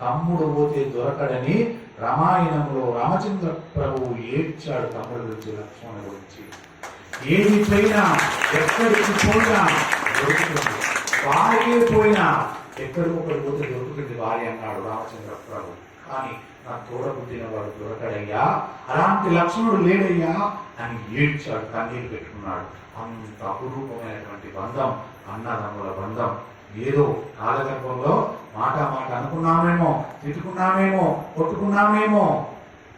తమ్ముడు పోతే దొరకడని రామాయణంలో రామచంద్ర ప్రభువు ఏడ్చాడు తమ్ముడు గురించి లక్ష్మణ గురించి. ఏది పోయినా ఎక్కడికి పోయినా దొరుకుతుంది. భార్య పోయినా ఎక్కడికొకటి పోతే దొరుకుతుంది భార్య అన్నాడు రామచంద్ర ప్రభు. కానీ నా తోడ వాడు దొరకడయ్యా అలాంటి లక్ష్మణుడు లేడయ్యా అని ఏడ్చాడు కన్నీరు పెట్టుకున్నాడు. అంత అపురూపమైనటువంటి బంధం అన్నదమ్ముల బంధం. ఏదో కాలగర్భంలో మాట మాట అనుకున్నామేమో తిట్టుకున్నామేమో కొట్టుకున్నామేమో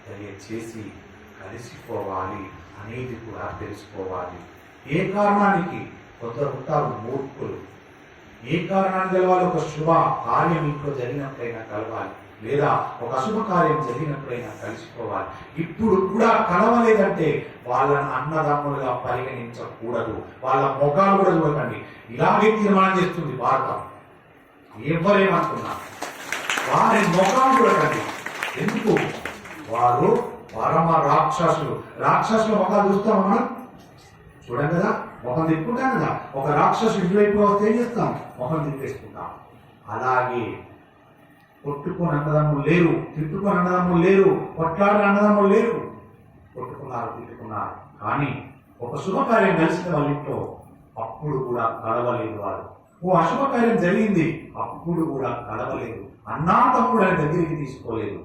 దయచేసి కలిసిపోవాలి. అనేది కూడా తెలుసుకోవాలి. ఏ కారణానికి? కొందరు ఉంటారు మూర్ఖులు. ఏ కారణాన్ని తెలవాలి ఒక శుభ కార్యం ఇంట్లో జరిగినట్లయినా కలవాలి. లేదా ఒక శుభకార్యం జరిగినప్పుడైనా కలిసిపోవాలి. ఇప్పుడు కూడా కలవలేదంటే వాళ్ళని అన్నదమ్ములుగా పరిగణించకూడదు. వాళ్ళ ముఖాలు కూడా చూడకండి. ఇలాగే తీర్మానం చేస్తుంది భారతం ఎవరేమనుకున్నా వారి ముఖాలు చూడకండి. ఎందుకు? వారు పరమ రాక్షసులు. రాక్షసుల ముఖాలు చూస్తాం మనం? చూడం కదా? ముఖం తిప్పుకుంటాం కదా? ఒక రాక్షసు ఇటువైపు వస్తే ఏం చేస్తాం? ముఖం తిప్పేసుకుంటాం. అలాగే కొట్టుకొని అన్నదమ్ములు లేరు. తిట్టుకొని అన్నదమ్ములు లేరు. కొట్లాడిన అన్నదమ్ములు లేరు. కొట్టుకున్నారు తిట్టుకున్నారు. కానీ ఒక శుభకార్యం కలిసిన వాళ్ళ ఇంట్లో అప్పుడు కూడా కలవలేదు వాడు. ఓ అశుభకార్యం జరిగింది. అప్పుడు కూడా కలవలేదు అన్నా తమ్ముడు దగ్గరికి తీసుకోలేదు.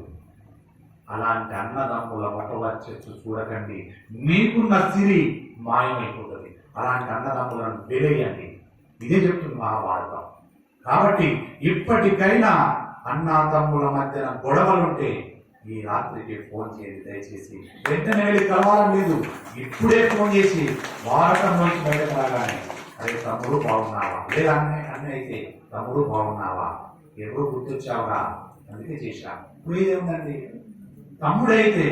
అలాంటి అన్నదమ్ముల మొట్టవచ్చచ్చు చూడకండి. మీకున్న సిరి మాయమైపోతుంది. అలాంటి అన్నదమ్ములను వెలేయండి. ఇదే చెప్తుంది మహాభారతం. కాబట్టి ఇప్పటికైనా అన్నా తమ్ముల మధ్యన గొడవలుంటే ఈ రాత్రికి ఫోన్ చేయండి దయచేసి. వెంటనే వెళ్ళి కలవాలని లేదు ఇప్పుడే ఫోన్ చేసి వారటం నుంచి బయటకు రాగానే అరే తమ్ముడు బాగున్నావా? లేదా అన్నయ్య అన్నయ్య అయితే తమ్ముడు బాగున్నావా? ఎవరు గుర్తొచ్చావురా? అందుకే చేశా. ఇప్పుడు తమ్ముడైతే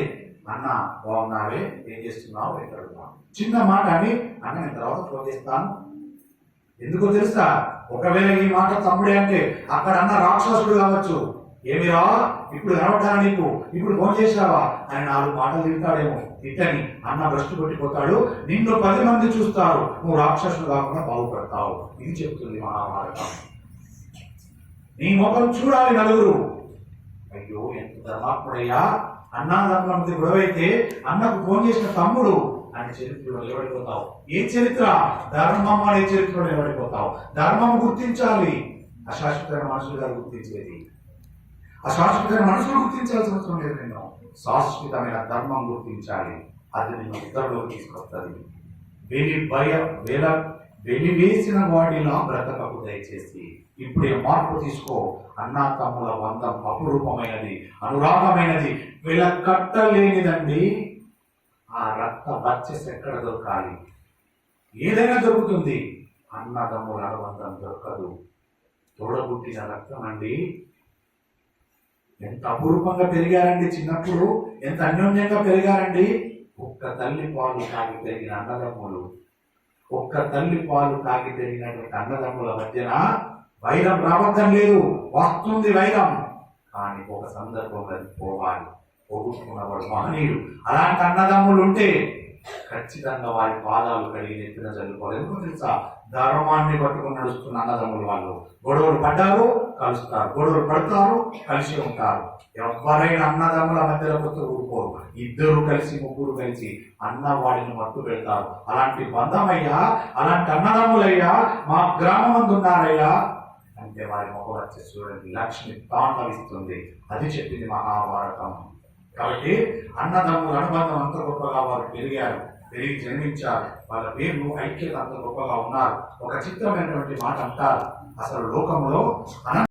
అన్న బాగున్నావే ఏం చేస్తున్నావు? ఎక్కడ చిన్న మాట అని అన్న నేను తర్వాత ఫోన్ చేస్తాను. ఎందుకో తెలుసా? ఒకవేళ ఈ మాట తమ్ముడే అంటే అక్కడ అన్న రాక్షసుడు కావచ్చు. ఏమిరా? ఇప్పుడు కనబడ్డా నీకు? ఇప్పుడు ఫోన్ చేశావా? అని నాలుగు మాటలు తింటాడేమో తిట్టని అన్న భ్రష్టు కొట్టిపోతాడు. నిన్ను పది మంది చూస్తారు. నువ్వు రాక్షసుడు కాకుండా బాగుపడతావు. ఇది చెప్తుంది మహాభారతం. నీ ముఖం చూడాలి నలుగురు. అయ్యో ఎంత ధర్మాత్ముడయ్యా. అన్నా మధ్య గొడవైతే అన్నకు ఫోన్ చేసిన తమ్ముడు అనే చరిత్రలో నిలబడిపోతావు. ఏ చరిత్ర? ధర్మం అనే చరిత్రలో నిలబడిపోతావు. ధర్మం గుర్తించాలి. అశాశ్వతమైన మనుషులుగా గుర్తించేది. అశాశ్వతమైన మనుషులు గుర్తించాల్సిన అవసరం లేదు నేను శాశ్వతమైన ధర్మం గుర్తించాలి. అది నేను ఉత్తరంలోకి తీసుకొస్తుంది. వెలి భయ వెల వెలివేసిన వాడిలా బ్రతకకు దయచేసి ఇప్పుడే మార్పు తీసుకో. అన్నా తమ్ముల బంధం అపురూపమైనది అనురాగమైనది వెలకట్టలేనిదండి ఆ రక్త వచ్చేసి ఎక్కడ దొరకాలి? ఏదైనా దొరుకుతుంది. అన్నదమ్ముల అనుబంధం దొరకదు. తోడబుట్టిన రక్తం అండి. ఎంత అపురూపంగా పెరిగారండి చిన్నప్పుడు ఎంత అన్యోన్యంగా పెరిగారండి. ఒక్క తల్లి పాలు తాగి పెరిగిన అన్నదమ్ములు ఒక్క తల్లి పాలు తాగి పెరిగినటువంటి అన్నదమ్ముల మధ్యన వైరం రావటం లేదు వస్తుంది వైరం. కానీ ఒక సందర్భం అది పోవాలి. పోగొట్టుకున్నవాడు మహనీయుడు అలాంటి అన్నదమ్ములు ఉంటే ఖచ్చితంగా వారి పాదాలు కడిగి నెత్తిన చల్లుకోవాలి. ఎందుకు తెలుసా? ధర్మాన్ని పట్టుకుని నడుస్తున్న అన్నదమ్ములు వాళ్ళు. గొడవలు పడ్డారు కలుస్తారు. గొడవలు పడతారు కలిసి ఉంటారు. ఎవరైనా అన్నదమ్ముల మధ్యలో కొత్త ఊరుకోరు. ఇద్దరు కలిసి ముగ్గురు కలిసి అన్న వాడిని మట్టు పెడతారు. అలాంటి బంధమయ్యా? అలాంటి అన్నదమ్ములయ్యా? మా గ్రామం ఉన్నారయ్యా అంటే వారి ముఖం వచ్చే చూడండి. లక్ష్మి తాండవిస్తుంది. అది చెప్పింది మహాభారతం. కాబట్టి అన్నదమ్ముల అనుబంధం అంత గొప్పగా వారు పెరిగారు పెరిగి జన్మించారు. వాళ్ళ పేర్లు ఐక్యత అంత గొప్పగా ఉన్నారు. ఒక చిత్రమైనటువంటి మాట అంటారు. అసలు లోకంలో అన